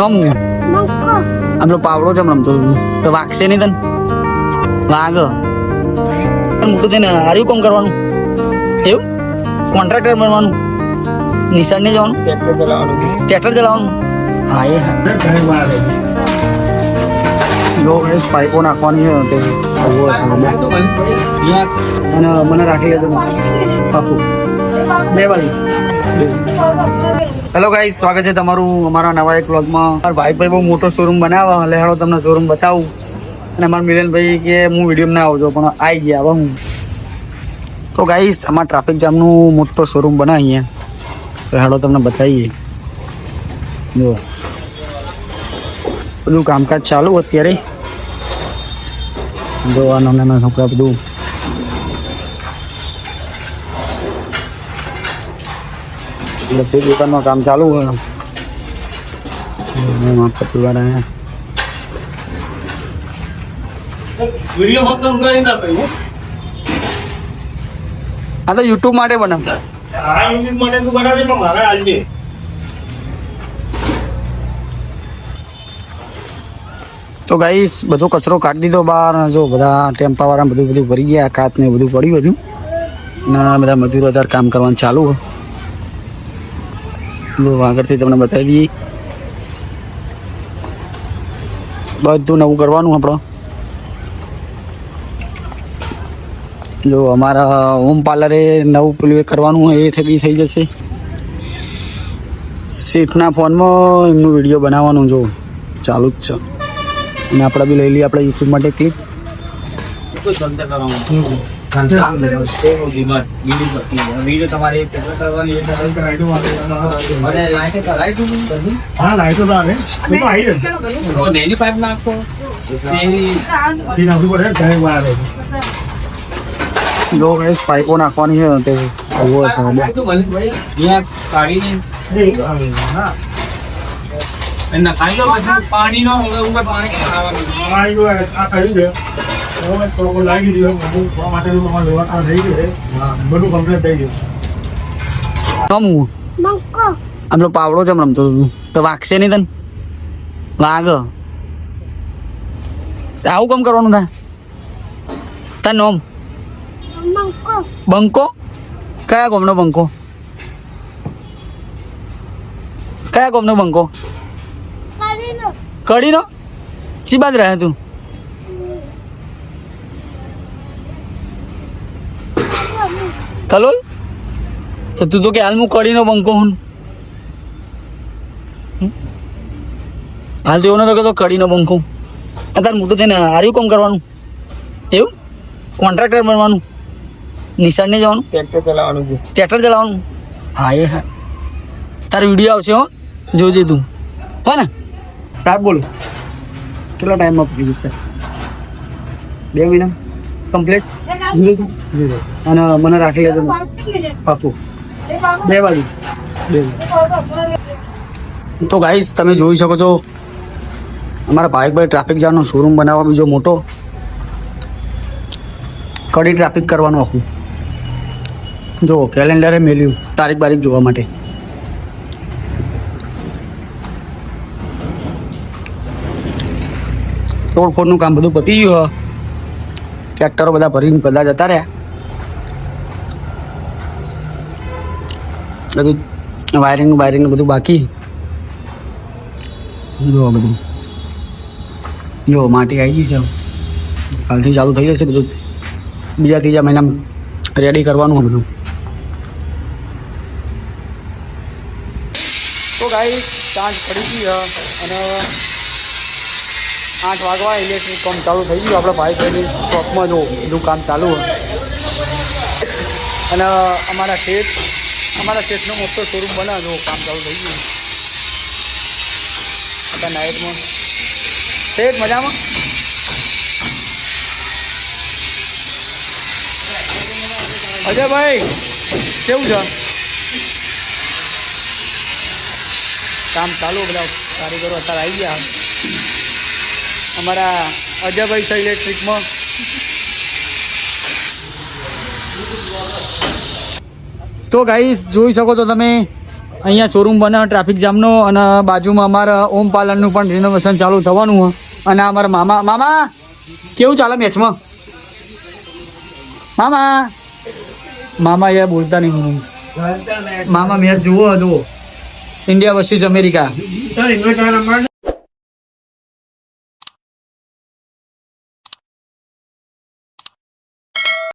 રમવું મંકો પાવડો છે રમતો. તો. વાગશે નહીં તને? વાગ. મોટું થઈને હાર્યું કોમ કરવાનું. એવું? કોન્ટ્રાક્ટર બનવાનું. નિશાળને નહીં જવાનું? ટ્રેક્ટર ચલાવવાનું. હા એ હા. જો ગેસ પાઇપો નાખવાની છે તો છે અને મને રાખી લેજો. પાકું. હેલો ગાઈ સ્વાગત છે તમારું અમારા નવા એક વ્લોગમાં. મારા ભાઈ બહુ મોટો શોરૂમ બનાવવા એટલે હેડો તમને શોરૂમ બતાવું. અને અમારા મિલનભાઈ કે હું વીડિયો ના આવજો, પણ આવી ગયા હવે હું. તો ગાઈસ, આમાં ટ્રાફિક જામનું મોટો શોરૂમ બનાવીએ. તો હેડો તમને બતાવીએ. જો બધું કામકાજ ચાલુ અત્યારે. જો આ નાના નાના છોકરા બધું. બધી દુકાનમાં કામ ચાલુ હોય. આ તો યુટ્યુબ માટે બનાવ. આ યુનિટ માટે તું બનાવજે પણ મારે આલજે તો ગાઈસ બધો કચરો કાઢી દીધો બહાર જો બધા ટેમ્પા વાળા બધું બધું ભરી ગયા કાચ ને બધું પડ્યું હતું ના બધા મજૂરો અત્યારે કામ કરવાનું ચાલુ હોય. આગળથી તમને બતાવી દઈએ બધું નવું કરવાનું આપણો. જો, અમારા હોમ પાર્લરે નવું પેલું કરવાનું એ થઈ થઈ જશે. શેઠના ફોનમાં એમનું વીડિયો બનાવવાનું, જો. ચાલુ જ છે. અને આપણે બી લઈ લઈએ આપણે યુટ્યુબ માટે ધંધા કરવાનું. વીડિયો તમારે હા લાઈટો તો આવે તો આવી જશે. નેની પાઇપ નાખો. જો ગેસ પાઇપો નાખવાની છે તો આવું છે અહીંયા કાઢીને. પેલો પાવડો છે રમતો તો. વાગશે નહીં તને? વાગ. આવું કામ કરવાનું થાય તાર નોમ? બંકો? કયા ગોમનો બંકો? કયા ગોમનો બંકો? કડીનો. ચી બાદ રહ્યા તું? કલોલ તો તું તો કે હાલ હું કડીનો બંકો હું. હાલ તો એવું નતો તો કડીનો બંકો અત્યારે મોટું થઈને હાર્યું કોમ કરવાનું? એવું? કોન્ટ્રાક્ટર બનવાનું? નિશાળ નહીં જવાનું? ટ્રેક્ટર ચલાવવાનું છે. ટ્રેક્ટર ચલાવવાનું? હા એ હા. તારો વીડિયો આવશે હો. જોજે તું. હો ને? સાહેબ બોલો. કેટલો ટાઈમમાં દીધું જશે બે મહિના કમ્પ્લીટ અને મને રાખી લેજો પાકું. બે વાળી. બે તો ગાઈઝ તમે જોઈ શકો છો અમારા ભાઈકભાઈ ટ્રાફિક જામનો શોરૂમ બનાવવા બીજો મોટો. કડી ટ્રાફિક કરવાનું આખું. જો કેલેન્ડરે મેલ્યું. તારીખ બારીખ જોવા માટે. તોડફોડનું કામ બધું પતી ગયું હ. ટ્રેક્ટરો બધા ભરીને બધા જતા રહ્યા. બધું વાયરિંગનું વાયરિંગનું બધું બાકી. જો બધું. જો માટી આવી ગઈ છે. કાલથી ચાલુ થઈ જશે બધું. બીજા ત્રીજા મહિનામાં રેડી કરવાનું બધું. તો ગાઈ સાંજ પડી ગઈ અને આઠ વાગવા ઇલેક્ટ્રિક કામ ચાલુ થઈ ગયું. આપણે ભાઈ ભાઈની શોપમાં જો એનું કામ ચાલુ હોય. અને અમારા શેઠ, અમારા શેઠનો મોટો શોરૂમ બના. જો કામ ચાલુ થઈ ગયું. આપણા નાઇટમાં શેઠ, મજામાં? અજયભાઈ, કેવું છે? કામ ચાલુ, બધા કારીગરો અત્યારે આવી ગયા. અમારા અજયભાઈ છે ઇલેક્ટ્રિકમાં તો ગાઈસ જોઈ શકો છો તમે, અહીંયા શોરૂમ બને ટ્રાફિક જામનો અને બાજુમાં અમારા ઓમ પાર્લરનું પણ રિનોવેશન ચાલુ થવાનું અને અમારા મામા મામા, કેવું ચાલે મેચમાં મામા મામા યાર બોલતા નહીં હું મામા મેચ જુઓ જુઓ. India versus America